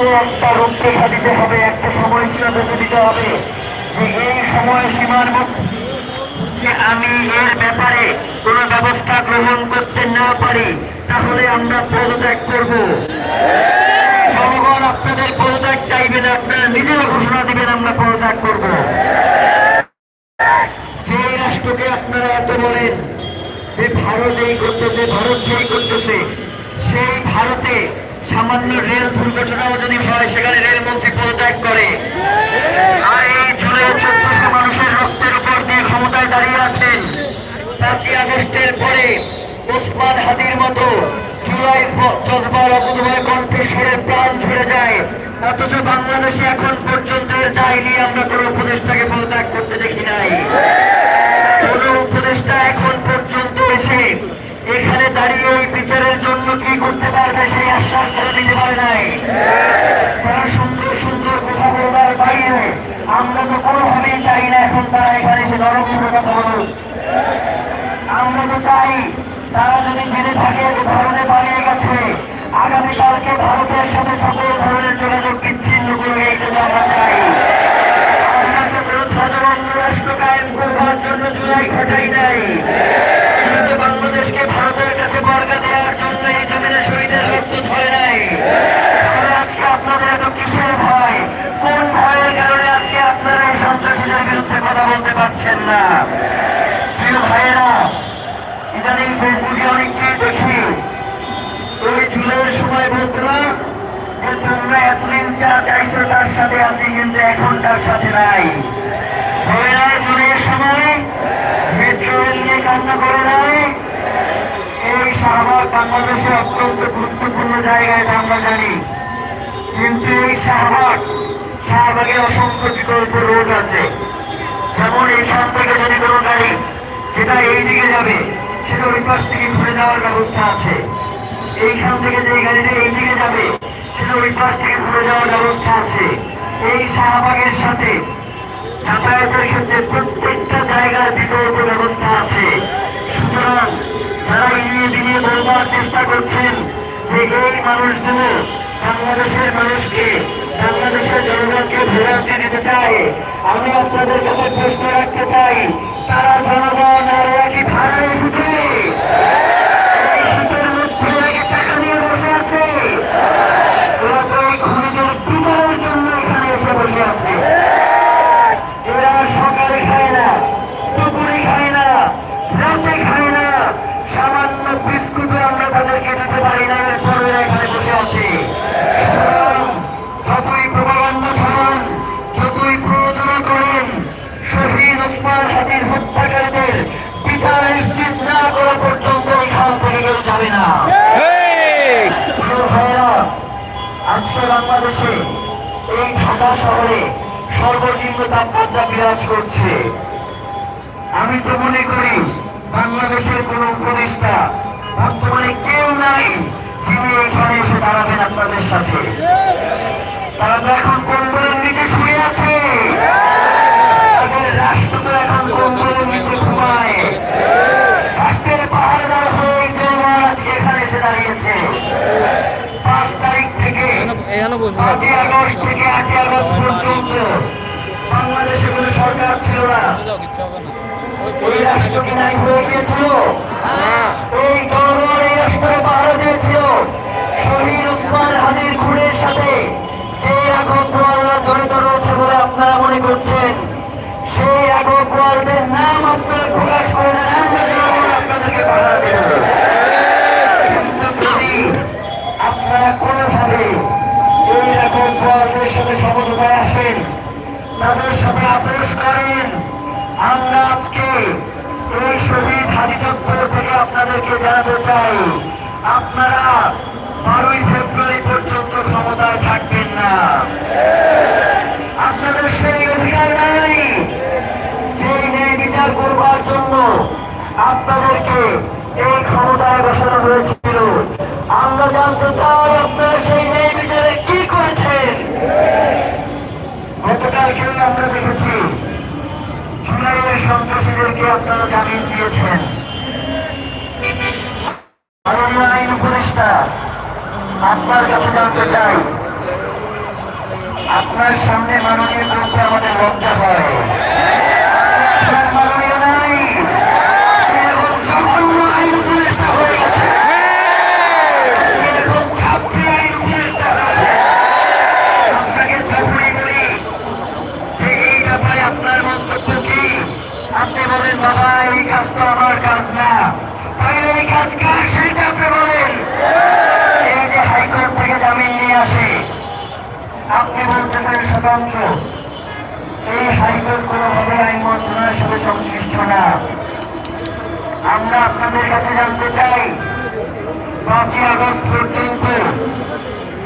একটা আমি এর ব্যাপারে কোনো ব্যবস্থা গ্রহণ করতে না পারি, তাহলে আমরা পদত্যাগ করব। জনগণ আপনাদের পদত্যাগ চাইবে না, আপনারা নিজেরা ঘোষণা দিবেন, আমরা পদত্যাগ করব। সেই রাষ্ট্রকে আপনারা এত বলেন যে ভারত এই করতেছে, ভারত সেই করতেছে, সেই ভারতে সামান্য রেল দুর্ঘটনাও যদি হয়, সেখানে রেলমন্ত্রী পদত্যাগ করে। আর এই জুলাই চোদ্দশো মানুষের রক্তের উপর দিয়ে ক্ষমতায় দাঁড়িয়ে আছেন। পাঁচই আগস্টের পরে ওসমান হাদির মতো জুলাই জজবার অবধময় কণ্ঠস্বরের প্রাণ ছুড়ে যায়। অথচ বাংলাদেশে এখন পর্যন্ত নিয়ে আমরা কোনো উপদেষ্টাকে পদত্যাগ করতে দেখি নাই। কোনো উপদেষ্টা এখন পর্যন্ত এসে এখানে দাঁড়িয়ে ওই বিচারের জন্য কি করতে পারবে সেই আশ্বাস তারা দিতে পারে নাই। তারা সুন্দর সুন্দর কথা বলবার বাইরে আমরা তো কোনোভাবেই চাই না এখন তারা এখানে এসে নরম সুরে কথা বলুক। আমরা তো চাই তারা যদি জেনে থাকে যে ভারতে পালিয়ে গেছে আগামীকালকে ভারতের সাথে সকল ধরনের যোগাযোগ বিচ্ছিন্ন করবে এই জন্য আমরা চাই। আমরা তো কোনো রাষ্ট্র কায়েম করবার জন্য জুলাই ঘটাই নাই। বাংলাদেশকে ভারতের কাছে বর্গা দেওয়ার জন্য এই জমিনে শহীদের রক্ত ঝরে নাই। আজকে আপনাদের এত কিসের ভয়? কোন ভয়ের কারণে আজকে আপনারা এই সন্ত্রাসীদের বিরুদ্ধে কথা বলতে পারছেন না? প্রিয় ভাইয়েরা, ইদানিং ফেসবুকে অনেককেই দেখি। ওই জুলাইয়ের সময় বলতো না যে, তোমরা এতদিন যা চাইছো তার সাথে আছি, কিন্তু এখন তার সাথে নাই। নাই জুলাইয়ের সময় মেট্রো রেল নিয়ে কান্না করে নাই। এই শাহবাগ বাংলাদেশে অত্যন্ত গুরুত্বপূর্ণ জায়গা আমরা জানি। কিন্তু এই শাহবাগ, শাহবাগে অসংখ্য বিকল্প রোড আছে। যেমন এখান থেকে যদি কোনো গাড়ি যেটা এই দিকে যাবে, সেটা ওই পাশ থেকে ঘুরে যাওয়ার ব্যবস্থা আছে। এইখান থেকে যে গাড়িটা এই দিকে যাবে, সেটা ওই পাশ থেকে ঘুরে যাওয়ার ব্যবস্থা আছে। এই শাহবাগের সাথে যাতায়াতের ক্ষেত্রে প্রত্যেকটা জায়গার বিকল্প ব্যবস্থা আছে। সুতরাং যারা এড়িয়ে দিয়ে বলবার চেষ্টা করছেন যে এই মানুষগুলো বাংলাদেশের মানুষকে, বাংলাদেশের জনগণকে ভোট দিতে চায়। আমি আপনাদের কাছে প্রশ্ন রাখতে চাই বাংলাদেশে এই ঢাকা শহরে সর্বনিম্ন তাপমাত্রা বিরাজ করছে। আমি তো মনে করি বাংলাদেশের কোন উপদেষ্টা বর্তমানে কেউ নাই যিনি এখানে এসে দাঁড়াবেন আপনাদের সাথে। তারা তো এখন কম্বলের নিচে কোনো পাহারা দিয়েছিল। সাথে জড়িত রয়েছে বলে আপনারা মনে করছেন, সেই গোয়ালদের নাম আপনারা প্রকাশ করে আমরা আপনাদেরকে পাহারা বসানো হয়েছিল। আমরা জানতে চাই আপনারা সেই ন্যায় বিচারে কি করেছেন। গতকালকেও আমরা দেখেছি জুলাইয়ের সন্ত্রাসীদেরকে আপনারা জামিন দিয়েছেন। আপনার কাছে জানতে চাই, আপনার সামনে মাননীয় বলতে আমাদের লজ্জা হয়।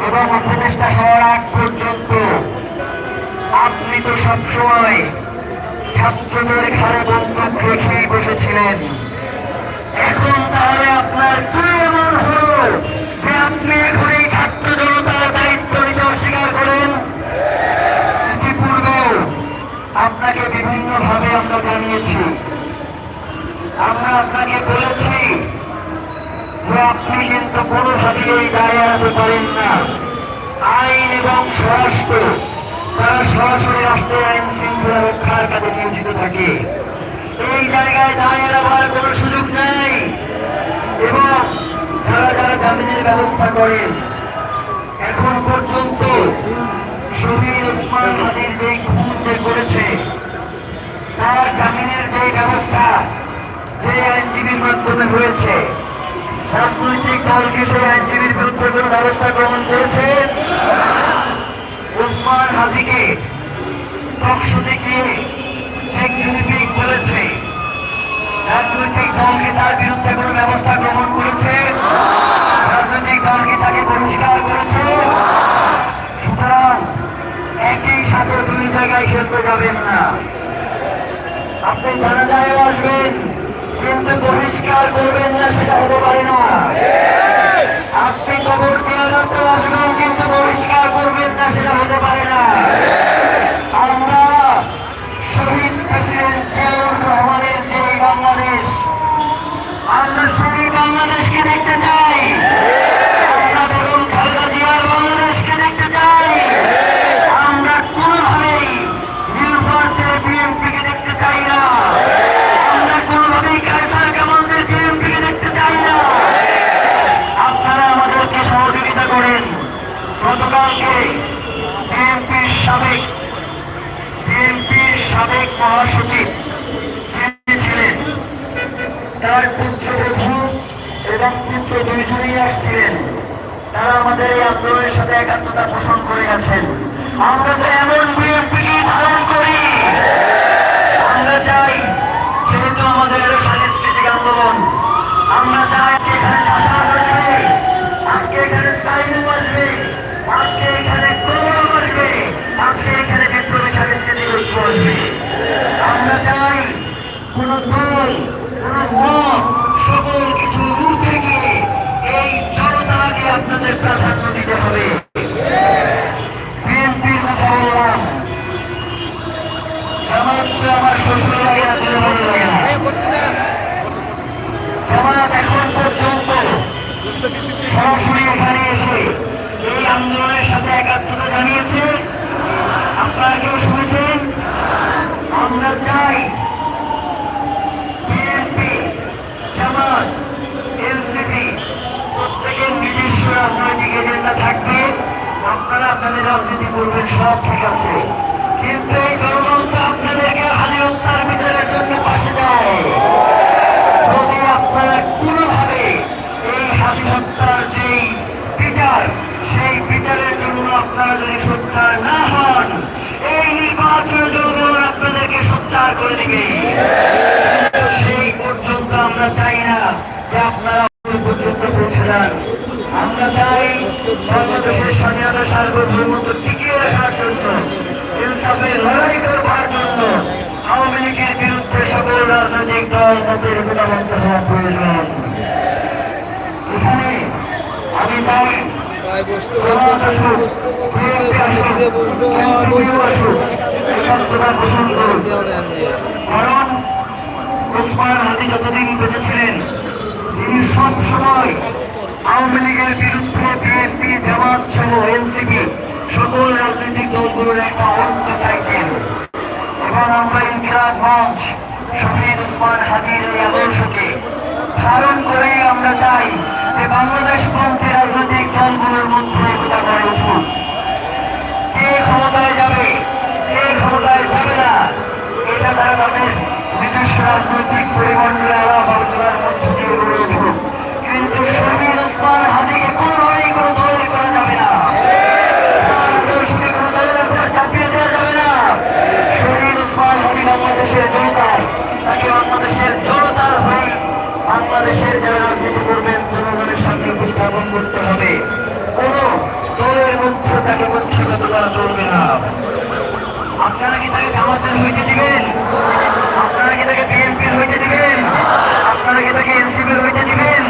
এবং উপদেষ্টা হওয়ার আগ পর্যন্ত আপনি তো সবসময় ছাত্রদের ঘরে বন্দুক রেখেই বসেছিলেন। এখন তাহলে আপনার কি এমন হলো যে আপনি এখন এই ছাত্র জনতার দায়িত্ব নিতে অস্বীকার করেন? ইতিপূর্বেও আপনাকে বিভিন্নভাবে আমরা জানিয়েছি। আমরা আপনাকে বলেছি যে আপনি কিন্তু কোনোভাবেই এই দায় এড়াতে পারেন না। আইন এবং স্বরাষ্ট্র, তারা সরাসরি রাষ্ট্রের আইন শৃঙ্খলা রক্ষার কাজে নিয়োজিত থাকে। এই জায়গায় দায় এড়াবার কোনো সুযোগ নেই। এবং যারা যারা জামিনের ব্যবস্থা করেন, এখন পর্যন্ত শহীদ ওসমান হাদির যে খুন যে করেছে, তার জামিনের যে ব্যবস্থা যে আইনজীবীর মাধ্যমে হয়েছে রাজনৈতিক দলকে সেই আইনজীবীর বিরুদ্ধে কোনো ব্যবস্থা গ্রহণ করেছে? ওসমান হাদিকে টকশোতে গিয়ে বলেছে। রাজনৈতিক দলকে তার বিরুদ্ধে কোনো ব্যবস্থা গ্রহণ করেছে? রাজনৈতিক দলকে তাকে বহিষ্কার করেছে? সুতরাং একই সাথে দুই জায়গায় খেলতে যাবেন না। আপনি জানা যায় আসবেন কিন্তু বহিষ্কার করবেন না সেটা হতে পারে না। আপনি কবর জিয়ারতে আসবেন কিন্তু বহিষ্কার করবেন না সেটা হতে পারে সাবেক মহাসচিব যিনি ছিলেন, তার পুত্রবধূ এবং পুত্র দুইজনেই আসছিলেন। তারা আমাদের এই আন্দোলনের সাথে একাত্মতা পোষণ করে গেছেন। আমরা তো এমন বিএনপিকে ধারণ করি। আমরা চাই, যেহেতু আমাদের সাংস্কৃতিক আন্দোলন, আমরা চাই আমরা চাই বিএনপি, জামাত, এনসিপি, প্রত্যেকের নিজস্ব রাজনৈতিক এজেন্ডা থাকবে। আপনারা আপনাদের রাজনীতি করবেন, সব ঠিক আছে। কিন্তু এই গণতন্ত্র আপনাদেরকে হানি হত্যার বিচারের জন্য পাশে যায় যদি আপনারা কোনোভাবে এই হানি হত্যার যেই বিচার, সেই বিচারের জন্য আপনারা যদি সোচ্চার না হন, এই নির্বাচনের আপনাদেরকে করে দিবে। সেই পর্যন্ত আমরা চাই না যে আপনারা পর্যন্ত পৌঁছে যান। আমরা চাই বাংলাদেশের স্বাধীনতা সার্বভৌমত্ব টিকিয়ে রাখার জন্য ইনসাফের লড়াই করবার জন্য আওয়ামী লীগের বিরুদ্ধে সকল রাজনৈতিক দল মতের গুণাবন্ত হওয়া প্রয়োজন। এখানে আমি চাই প্রায় বসতে জামাত আসুক, বসতে বিএনপি আসুক, পোষণ ওসমান তিনি সব আওয়ামী লীগের বিরুদ্ধে বিএনপি জামাত সহ সকল রাজনৈতিক দলগুলোর একটা চাইতেন। এবং আমরা ইনকিলাব মঞ্চ শহীদ উসমান হাদির এই ধারণ করে আমরা চাই যে বাংলাদেশ পন্থী রাজনৈতিক দলগুলোর মধ্যে একতা গড়ে উঠুক। কে ক্ষমতায় যাবে? কে ক্ষমতায় যাবে না। এটা তারা তাদের নিজস্ব রাজনৈতিক পরিমণ্ডলে আলোচনার মধ্যে কিন্তু শহীদ উসমান হাদিকে কোনোভাবেই কোনো দলের করা যাবে না। বাংলাদেশের জনতার তাকে বাংলাদেশের জনতার হয়ে বাংলাদেশের যারা রাজনীতি করবেন, জনগণের সামনে উপস্থাপন করতে হবে। কোন দলের মধ্যে তাকে বঞ্চিত করা চলবে না। আপনারা কি তাকে জামাতের হইতে দিবেন? আপনারা কি তাকে বিএনপির হইতে দিবেন? আপনারা কি তাকে এনসিপির হইতে দিবেন?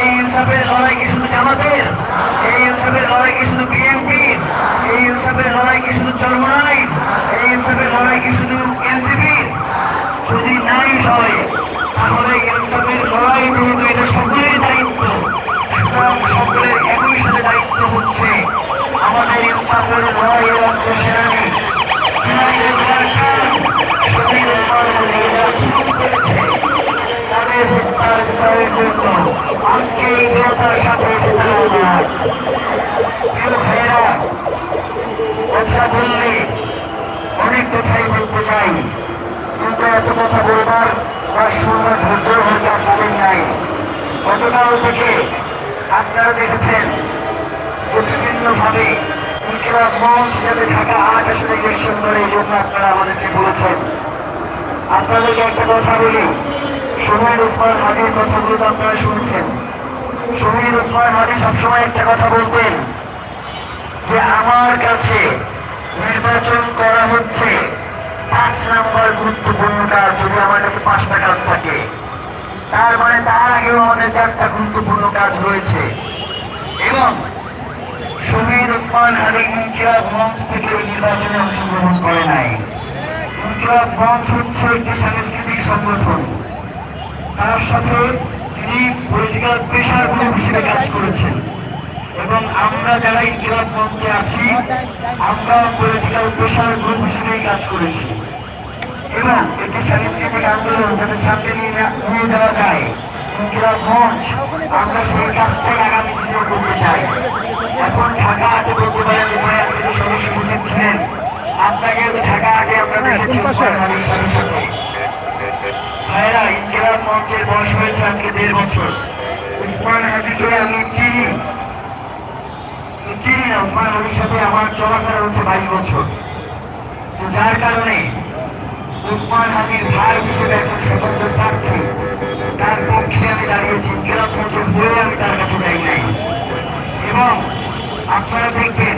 এই ইনসাফের লড়াই কি শুধু জামাতের? এই ইনসাফের লড়াই কি শুধু বিএনপির? এই ইনসাফের লড়াই কি শুধু চরমনাই? এই ইনসাফের লড়াই কি শুধু এনসিপির? যদি নাই হয়, তাহলে ইনসাফের লড়াই যেহেতু এটা সকলের দায়িত্ব, সুতরাং সকলের একই সাথে দায়িত্ব হচ্ছে আমাদের ইনসাফের লড়াইয়ের অগ্রসেনানী জুনাইদের আজকে এই জনতার সাথে এসে ভাইয়েরা কথা অনেক কথাই বলতে চাই কিন্তু এত কথা বলবার বা শুনবার ধৈর্য হয়তো আপনাদের নাই। গতকাল থেকে আপনারা দেখেছেন যে বিভিন্নভাবে যে আমার কাছে নির্বাচন করা হচ্ছে পাঁচ নাম্বার গুরুত্বপূর্ণ কাজ যদি আমার কাছে পাঁচটা কাজ থাকে তার মানে তার আগেও আমাদের চারটা গুরুত্বপূর্ণ কাজ রয়েছে এবং শহীদ ওসমান হাদি ইনকিলাব মঞ্চ থেকে নির্বাচনে অংশগ্রহণ করে নাই। ইনকিলাব মঞ্চ হচ্ছে একটি সাংস্কৃতিক সংগঠন। তার সাথে তিনি পলিটিক্যাল প্রেশার গ্রুপ হিসেবে কাজ করেছেন। এবং আমরা যারা ইনকিলাব মঞ্চে আছি আমরা পলিটিক্যাল প্রেশার গ্রুপ হিসেবেই কাজ করেছি। এবং একটি সাংস্কৃতিক আন্দোলন যাতে সামনে নিয়ে যাওয়া যায় মঞ্চ আমরা সেই কাজটাই আগামী দিনে করতে চাই। এখন ঢাকা হাটে বলতে পারেন যে আপনি সদস্য সচিব ছিলেন। আপনাকে তো ঢাকা হাটে আমরা দেখেছি উসমান হাদির সাথে সাথে। ভাইরা ইনকিলাব মঞ্চের বয়স হয়েছে আজকে দেড় বছর। উসমান হাদিকে আমি চিনি। চিনি না উসমান সাথে আমার চলাফেরা হচ্ছে বাইশ বছর। তো যার কারণে উসমান হাদির ভাই হিসেবে এখন স্বতন্ত্র প্রার্থী। তার পক্ষে আমি দাঁড়িয়েছি ইনকিলাব মঞ্চের হয়ে আমি তার কাছে যাই নাই। এবং আপনারা দেখবেন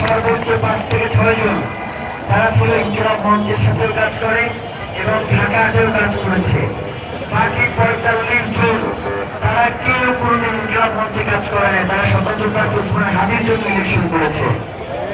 সর্বোচ্চ পাঁচ থেকে ছয় জন। তারা ছিল ইনকিলাব মঞ্চের সাথেও কাজ করে এবং ঢাকা হাটেও কাজ করেছে। বাকি পঁয়তাল্লিশ জন, তারা কেউ কোনোদিন ইনকিলাব মঞ্চে কাজ করে না তারা স্বতন্ত্র প্রার্থী উসমান হাদির জন্য ইলেকশন করেছে।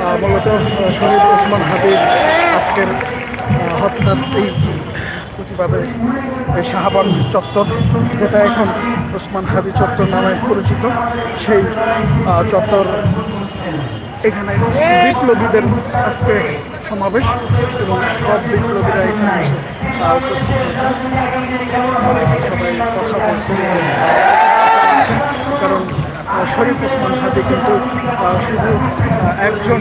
আহ, মূলত শহীদ ওসমান হাদির আজকের হত্যার এই প্রতিবাদে এই শাহবাগ চত্বর যেটা এখন ওসমান হাদি চত্বর নামে পরিচিত সেই চত্বর এখানে বিপ্লবীদের আজকে সমাবেশ এবং সব বিপ্লবীরা এখানে সবাই কথা কারণ শরীফ ওসমান হাদি কিন্তু শুধু একজন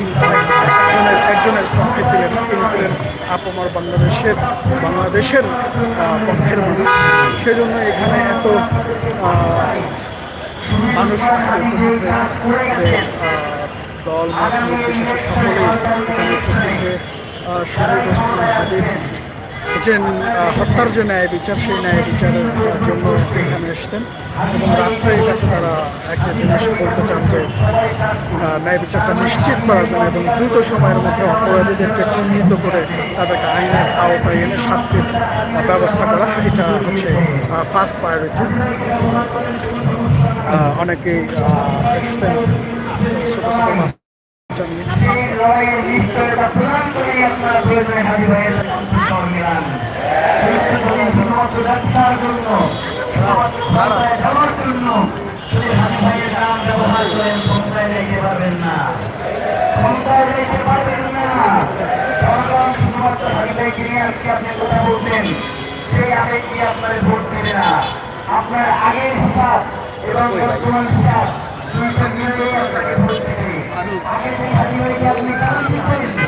একজনের একজনের পক্ষে ছিলেন। তিনি ছিলেন আপমার বাংলাদেশের বাংলাদেশের পক্ষের মানুষ। সেজন্য এখানে এত মানুষ উপস্থিত হয়েছে যে দল হাদির যে হত্যার যে ন্যায় বিচার, সেই ন্যায় বিচারের জন্য এখানে এসছেন এবং রাষ্ট্রের কাছে তারা একটা জিনিস বলতে চান যে ন্যায় বিচারটা নিশ্চিত করার জন্য এবং দ্রুত সময়ের মধ্যে অপরাধীদেরকে চিহ্নিত করে তাদেরকে আইনের আওতায় এনে শাস্তির ব্যবস্থা করা, এটা হচ্ছে ফার্স্ট প্রায়োরিটি অনেকেই এসছেন, ছোটো ছোটো জন্য আপনার আগের হিসাব এবং বর্তমান হিসাব দুইটা মিলিয়ে আপনাকে ভোট দেবে Thank you.